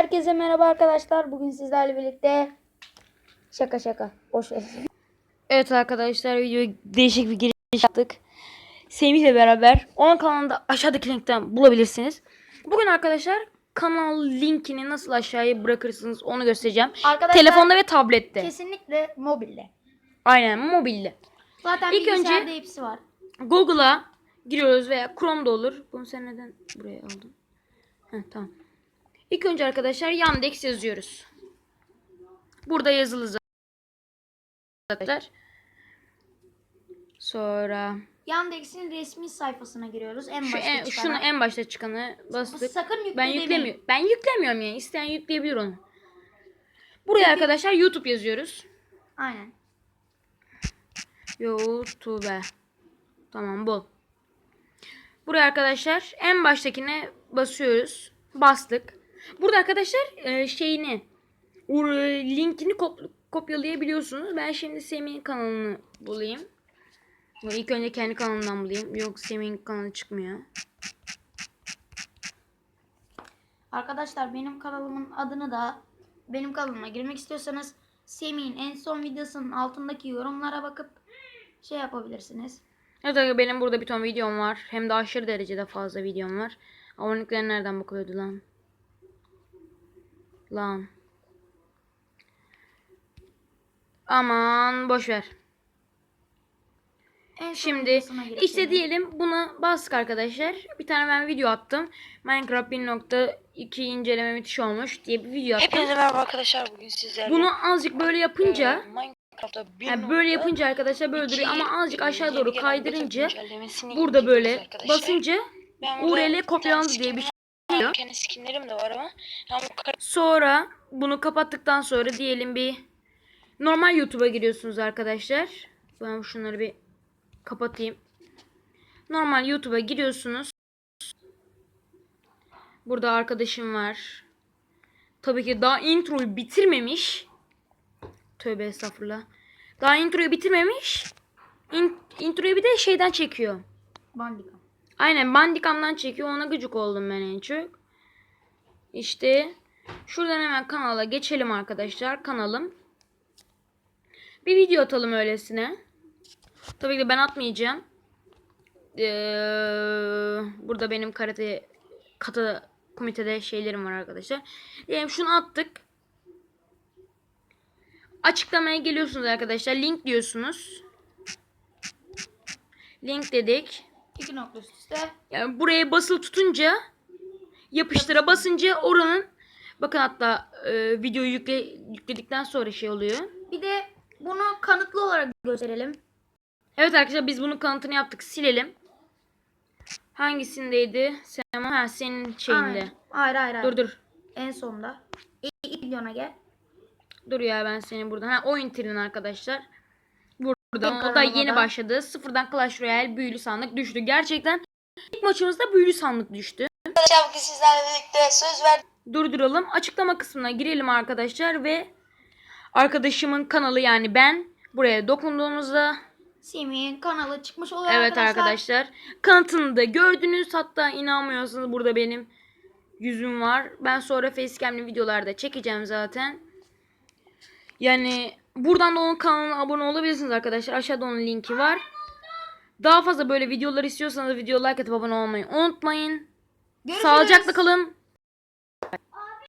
Herkese merhaba arkadaşlar. Bugün sizlerle birlikte şaka şaka. Boş ver. Evet arkadaşlar video değişik bir giriş yaptık. Semih ile beraber onun kanalında aşağıdaki linkten bulabilirsiniz. Bugün arkadaşlar kanal linkini nasıl aşağıya bırakırsınız onu göstereceğim. Arkadaşlar Telefonda ve tablette. kesinlikle mobilde. Aynen mobilde. Zaten İlk önce- hepsi var. Google'a giriyoruz veya Chrome'da olur. Bunu sen neden buraya aldın? Heh, tamam. İlk önce arkadaşlar Yandex yazıyoruz. Burada yazılı zaten. arkadaşlar. Sonra Yandex'in resmi sayfasına giriyoruz. En şu başta en, çıkanı. şunu en başta çıkanı bastık. Sakın yükle Ben yüklemiyorum. Ben yüklemiyorum yani. İsteyen yükleyebilir onu. Buraya arkadaşlar YouTube yazıyoruz. Aynen. YouTube. Tamam bu. Buraya arkadaşlar en baştakine basıyoruz. Bastık. Burada arkadaşlar e, şeyini ur- linkini kop- kopyalayabiliyorsunuz. Ben şimdi Semih'in kanalını bulayım. İlk önce kendi kanalımdan bulayım. Yok Semih'in kanalı çıkmıyor. Arkadaşlar benim kanalımın adını da benim kanalıma girmek istiyorsanız Semih'in en son videosunun altındaki yorumlara bakıp şey yapabilirsiniz. Evet arkadaşlar benim burada bir ton videom var. Hem de aşırı derecede fazla videom var. Abonelikler nereden bakılıyordu lan? Lan. Aman boş ver. En Şimdi işte diyelim buna bastık arkadaşlar. Bir tane ben video attım. Minecraft 1.2 inceleme müthiş olmuş diye bir video attım. Hepinize merhaba arkadaşlar bugün sizlerle Bunu azıcık böyle yapınca e, bir yani böyle yapınca arkadaşlar böyle duruyor ama azıcık aşağı doğru kaydırınca burada böyle basınca URL kopyalandı diye bir şey geliyor. Kendi skinlerim de var ama ama kar- Sonra bunu kapattıktan sonra diyelim bir normal YouTube'a giriyorsunuz arkadaşlar. Ben şunları bir kapatayım. Normal YouTube'a giriyorsunuz. Burada arkadaşım var. Tabii ki daha introyu bitirmemiş. Tövbe estağfurullah. Daha introyu bitirmemiş. İn- introyu bir de şeyden çekiyor. Bandicam. Aynen Bandicam'dan çekiyor. Ona gıcık oldum ben en çok. İşte şuradan hemen kanala geçelim arkadaşlar. Kanalım. Bir video atalım öylesine. Tabii ki ben atmayacağım. Ee, burada benim karate kata komitede şeylerim var arkadaşlar. Diyelim şunu attık. Açıklamaya geliyorsunuz arkadaşlar. Link diyorsunuz. Link dedik. İki nokta üst üste. Yani buraya basılı tutunca yapıştıra basınca oranın bakın hatta e, videoyu yükle, yükledikten sonra şey oluyor. Bir de bunu kanıtlı olarak gösterelim. Evet arkadaşlar biz bunun kanıtını yaptık. Silelim. Hangisindeydi? Sen, ha, senin şeyinde. Aynen. Hayır hayır hayır. Dur dur. En sonda. İlk, videona gel. Dur ya ben seni buradan. Ha oyun tirin arkadaşlar. Burada. O da yeni başladı. Sıfırdan Clash Royale büyülü sandık düştü. Gerçekten ilk maçımızda büyülü sandık düştü. Arkadaşlar bugün sizlerle birlikte söz verdim. durduralım. Açıklama kısmına girelim arkadaşlar ve arkadaşımın kanalı yani ben buraya dokunduğunuzda Semih'in kanalı çıkmış oluyor evet arkadaşlar kanıtını da gördünüz. Hatta inanmıyorsanız burada benim yüzüm var. Ben sonra facecam'li videolarda çekeceğim zaten. Yani buradan da onun kanalına abone olabilirsiniz arkadaşlar. Aşağıda onun linki var. Daha fazla böyle videolar istiyorsanız video like atıp abone olmayı unutmayın. Görüşürüz. Sağlıcakla kalın.